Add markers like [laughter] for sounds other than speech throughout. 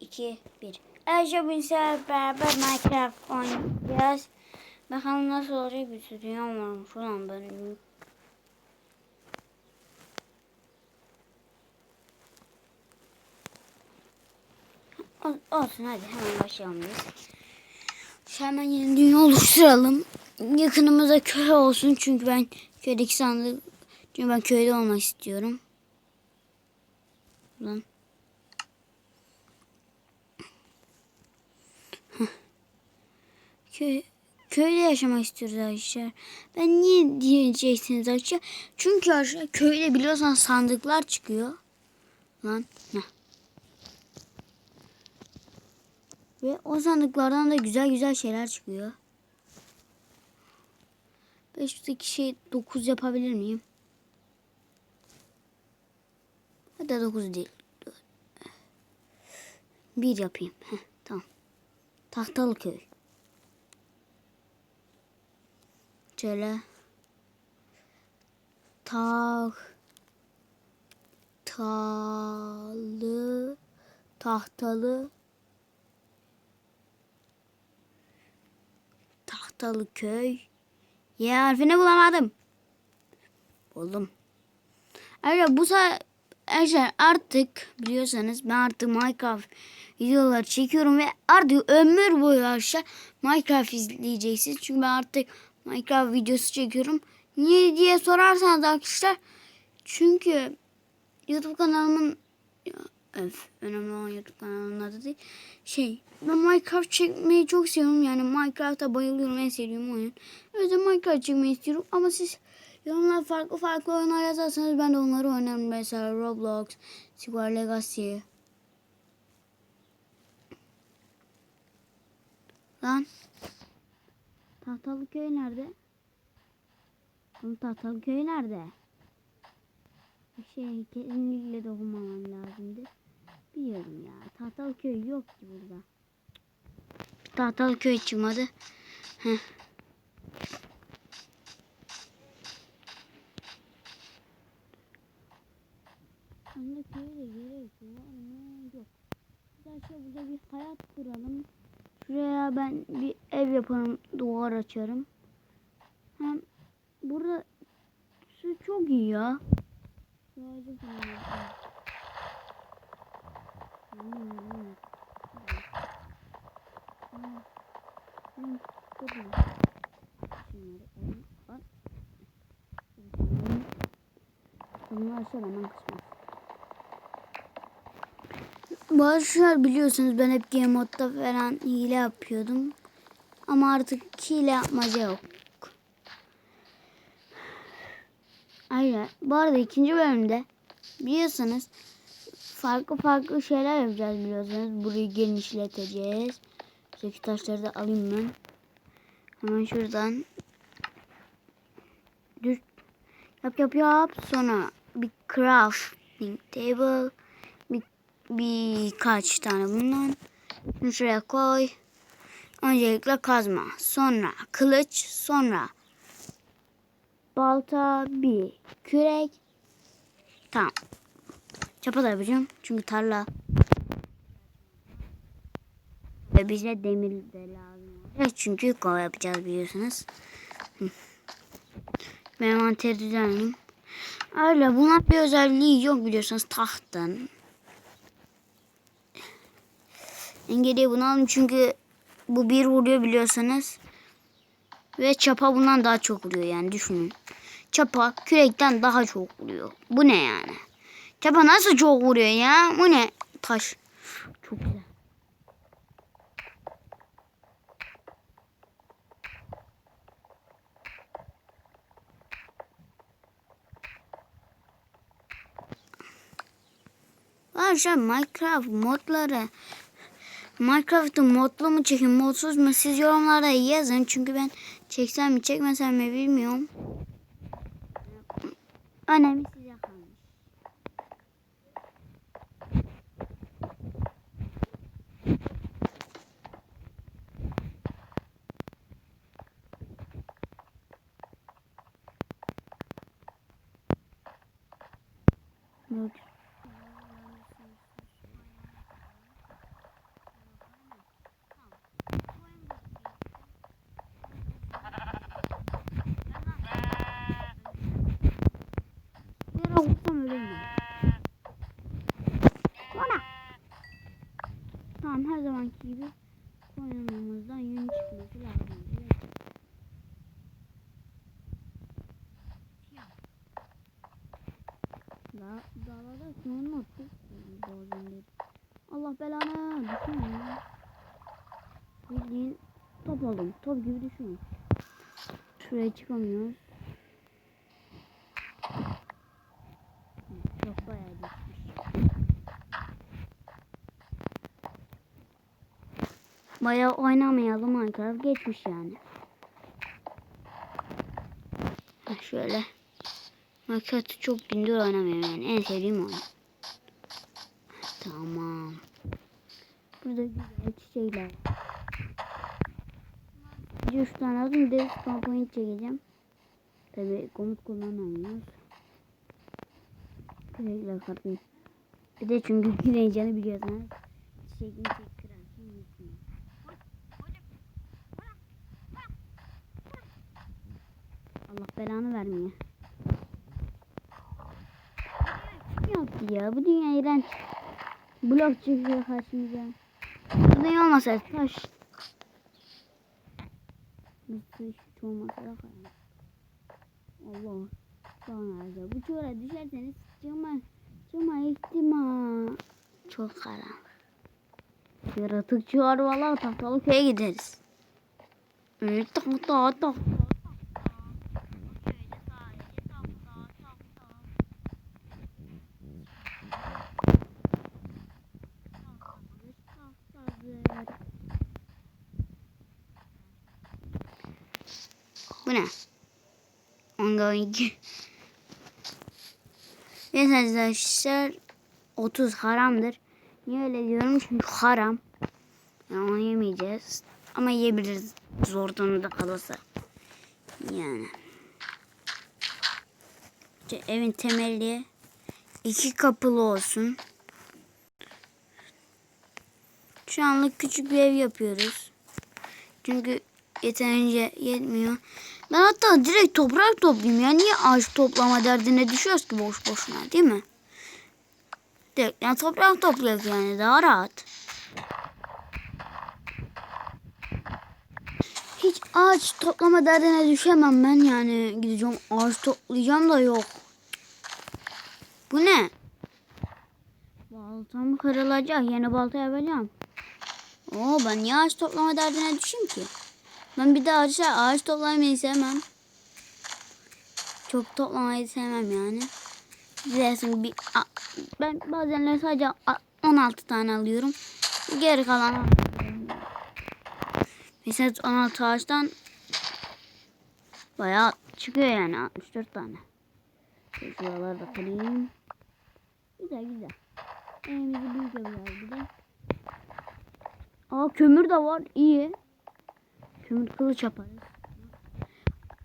2, 1. Ayrıca bu sefer beraber Minecraft oynayacağız. Bakalım nasıl olacak bir sürü ulan benim. Ol- Olsun hadi hemen başlayalım biz. Hemen yeni dünya oluşturalım. Yakınımızda köy olsun çünkü ben köydeki sandık çünkü ben köyde olmak istiyorum. Lan. Köy, köyde yaşamak istiyoruz arkadaşlar. Ben niye diyeceksiniz arkadaşlar? Çünkü arkadaşlar köyde biliyorsan sandıklar çıkıyor. Lan ne? Ve o sandıklardan da güzel güzel şeyler çıkıyor. 5'teki şey 9 yapabilir miyim? Hatta 9 değil. 1 yapayım. Heh, tamam. Tahtalı köy. Şöyle. Tak. Talı. Tahtalı. Tahtalı köy. Y harfini bulamadım. Buldum. Arkadaşlar bu sefer artık biliyorsanız ben artık Minecraft videoları çekiyorum ve artık ömür boyu arkadaşlar Minecraft izleyeceksiniz. Çünkü ben artık Minecraft videosu çekiyorum. Niye diye sorarsanız arkadaşlar çünkü YouTube kanalımın öf, önemli olan YouTube kanalının adı değil. Şey ben Minecraft çekmeyi çok seviyorum. Yani Minecraft'a bayılıyorum. En sevdiğim oyun. O yüzden Minecraft çekmeyi istiyorum. Ama siz yorumlar farklı farklı oyunlar yazarsanız ben de onları oynarım. Mesela Roblox, Square Legacy. Lan. Tahtalı köy nerede? Oğlum tahtalı köy nerede? Bir şey kesinlikle dokunmamam lazımdı. Biliyorum ya. Tahtalı köy yok ki burada. Tahtalı köy çıkmadı. Heh. Aslında köye de gerek var mı? Yok. Arkadaşlar burada bir hayat kuralım. Şuraya ben bir ev yaparım. Duvar açarım. Hem burada su çok iyi ya. Ağacı yapayım. Hmm, hmm. Hmm. Hmm, çok iyi. Şunları alayım. Al. Bunlar aşağı hemen kısmaz. Bazı şeyler biliyorsunuz ben hep game modda falan hile yapıyordum. Ama artık hile yapmaca yok. Ayrıca bu arada ikinci bölümde biliyorsanız farklı farklı şeyler yapacağız biliyorsunuz. Burayı genişleteceğiz. Buradaki taşları da alayım ben. Hemen şuradan. Düz yap yap yap. Sonra bir crafting table. Bir, birkaç tane bundan. Bunu şuraya koy. Öncelikle kazma. Sonra kılıç. Sonra balta. Bir kürek. Tamam. Çapa da yapacağım. Çünkü tarla. Ve bize demir de lazım. Evet çünkü kova yapacağız biliyorsunuz. Ben envanteri düzenleyeyim. Öyle bunun bir özelliği yok biliyorsunuz tahtın. Engeliye bunu alın çünkü bu bir vuruyor biliyorsanız. Ve çapa bundan daha çok vuruyor yani düşünün. Çapa kürekten daha çok vuruyor. Bu ne yani? Çapa nasıl çok vuruyor ya? Bu ne? Taş. Çok güzel. Arkadaşlar Minecraft modları Minecraft'ı modlu mu çekin modsuz mu siz yorumlarda yazın çünkü ben çeksem mi çekmesem mi bilmiyorum. Önemli size kalmış. Yok. Gibi koyunumuzdan yün çıkması lazım. Evet. Da, dağlarda sınırın otuz. Bazen. Allah belanı düşünün ya. Bildiğin top oldum. Top gibi düşünün. Şuraya çıkamıyoruz. Hı, Çok bayağı düşmüş. Bayağı oynamayalım Minecraft geçmiş yani. Heh, şöyle. Minecraft'ı çok gündür oynamıyorum yani. En sevdiğim oyun. Tamam. Burada güzel çiçekler. Üç tane aldım. Bir de spawn point çekeceğim. Tabi komut kullanamıyoruz. Çiçekler katlayayım. Bir de çünkü [laughs] gideceğini biliyorsunuz. Çiçeğini çek Allah belanı vermiyor. Yaptı ya? Bu dünya iğrenç. Blok çıkıyor karşımıza. Bu dünya olmasa taş. Bir su hiç olmasa da karar. Allah. Sonra da bu çuvala düşerseniz çıkma, çıkma ihtimal. Çok karanlık. Yaratık çuvar valla tahtalı köye gideriz. Ee, tak tak Bu ne? Ongoing. Evet arkadaşlar 30 haramdır. Niye öyle diyorum? Çünkü haram. Yani onu yemeyeceğiz. Ama yiyebiliriz zor durumda kalırsa. Yani. İşte evin temeli iki kapılı olsun. Şu anlık küçük bir ev yapıyoruz. Çünkü yeterince yetmiyor. Ben hatta direkt toprak toplayayım ya. Niye ağaç toplama derdine düşüyoruz ki boş boşuna değil mi? Direkt yani toprak toplayalım yani daha rahat. Hiç ağaç toplama derdine düşemem ben yani. Gideceğim ağaç toplayacağım da yok. Bu ne? Baltam kırılacak. Yeni balta yapacağım. Oo ben niye ağaç toplama derdine düşeyim ki? Ben bir de ağaç, ağaç toplamayı sevmem. Çok toplamayı sevmem yani. Dersin bir ben bazenler sadece a- 16 tane alıyorum. Geri kalan Mesela 16 ağaçtan bayağı çıkıyor yani 64 tane. Şuraları da kırayım. Güzel güzel. Evimizi büyük yapacağız bir de. Aa kömür de var iyi. Kömür kılıç yaparız.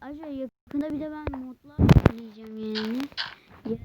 Ayrıca yakında bir de ben modlar deneyeceğim yani. Ya-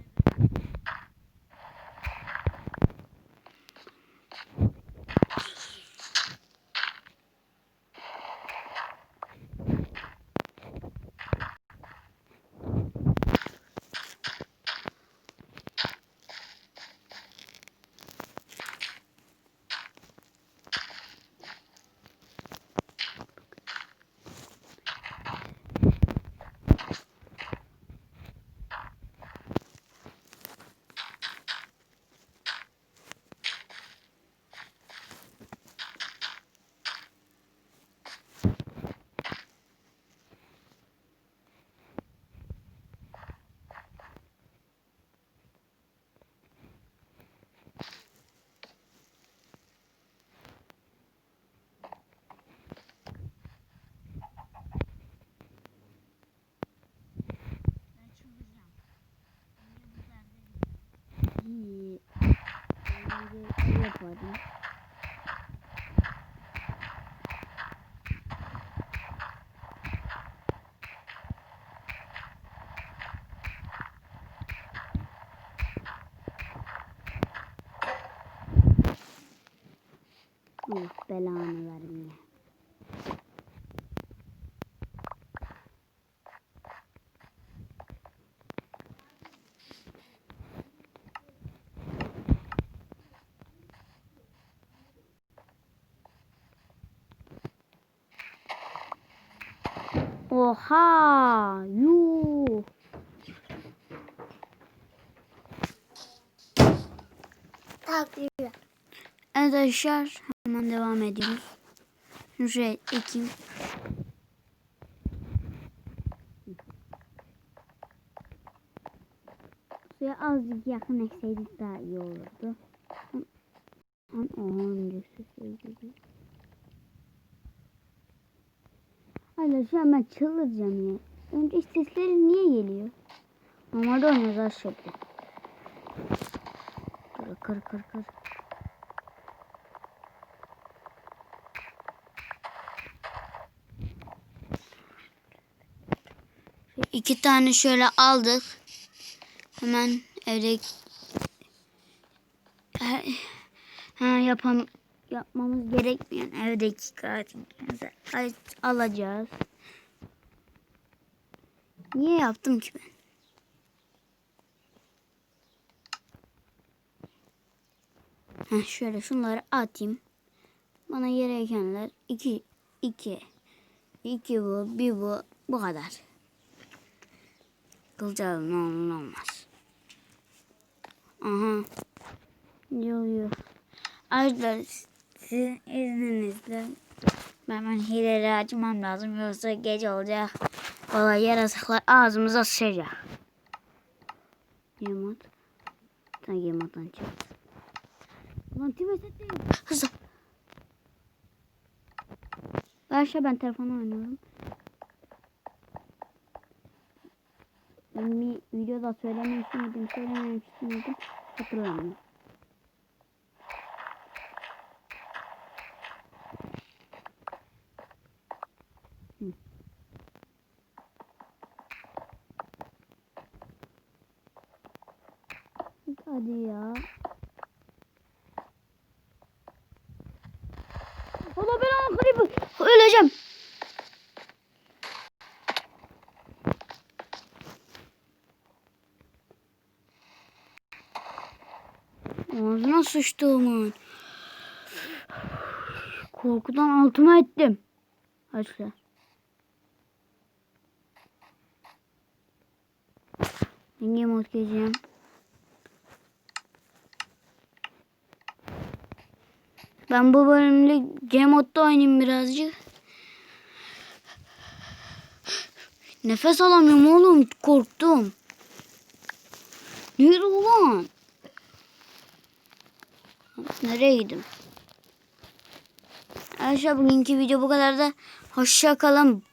İyi. Yaparım. Allah belanı vermeye. Takdir. Evet arkadaşlar hemen devam ediyoruz. Şunu şuraya ekeyim. Suya azıcık yakın ekseydik daha iyi olurdu. An öncesi söyledi. Arkadaşlar ben çıldıracağım ya. Önce sesleri niye geliyor? Normalde oynuyoruz aşağıda. Dur kır kır kır. İki tane şöyle aldık. Hemen evde ha, yapam yapmamız gerekmeyen evdeki katilimizi alacağız. Niye yaptım ki ben? Heh, şöyle şunları atayım. Bana gerekenler iki, iki, iki bu, bir bu, bu kadar. Kılacağım ne olur ne olmaz. Aha. Yok yok. Arkadaşlar sizin izninizle ben hemen hileleri açmam lazım yoksa gece olacak. Valla yaratıklar ağzımıza sıçacak. Yemat. Sen yemattan çık. Lan Tibet. Hızlı. Arkadaşlar ben telefonu oynuyorum. Ben bir videoda söylemiş miydim, söylememiş miydim hatırlamıyorum. Hı. Hadi ya. Allah belanı kırayım. Öleceğim. Ağzına sıçtığımın. Korkudan altıma ettim. Arkadaşlar. Hangi mod gezeceğim? Ben bu bölümde G modda oynayayım birazcık. Nefes alamıyorum oğlum. Korktum. Nerede ulan? Nereye gidim? Arkadaşlar bugünkü video bu kadar da. Hoşça kalın.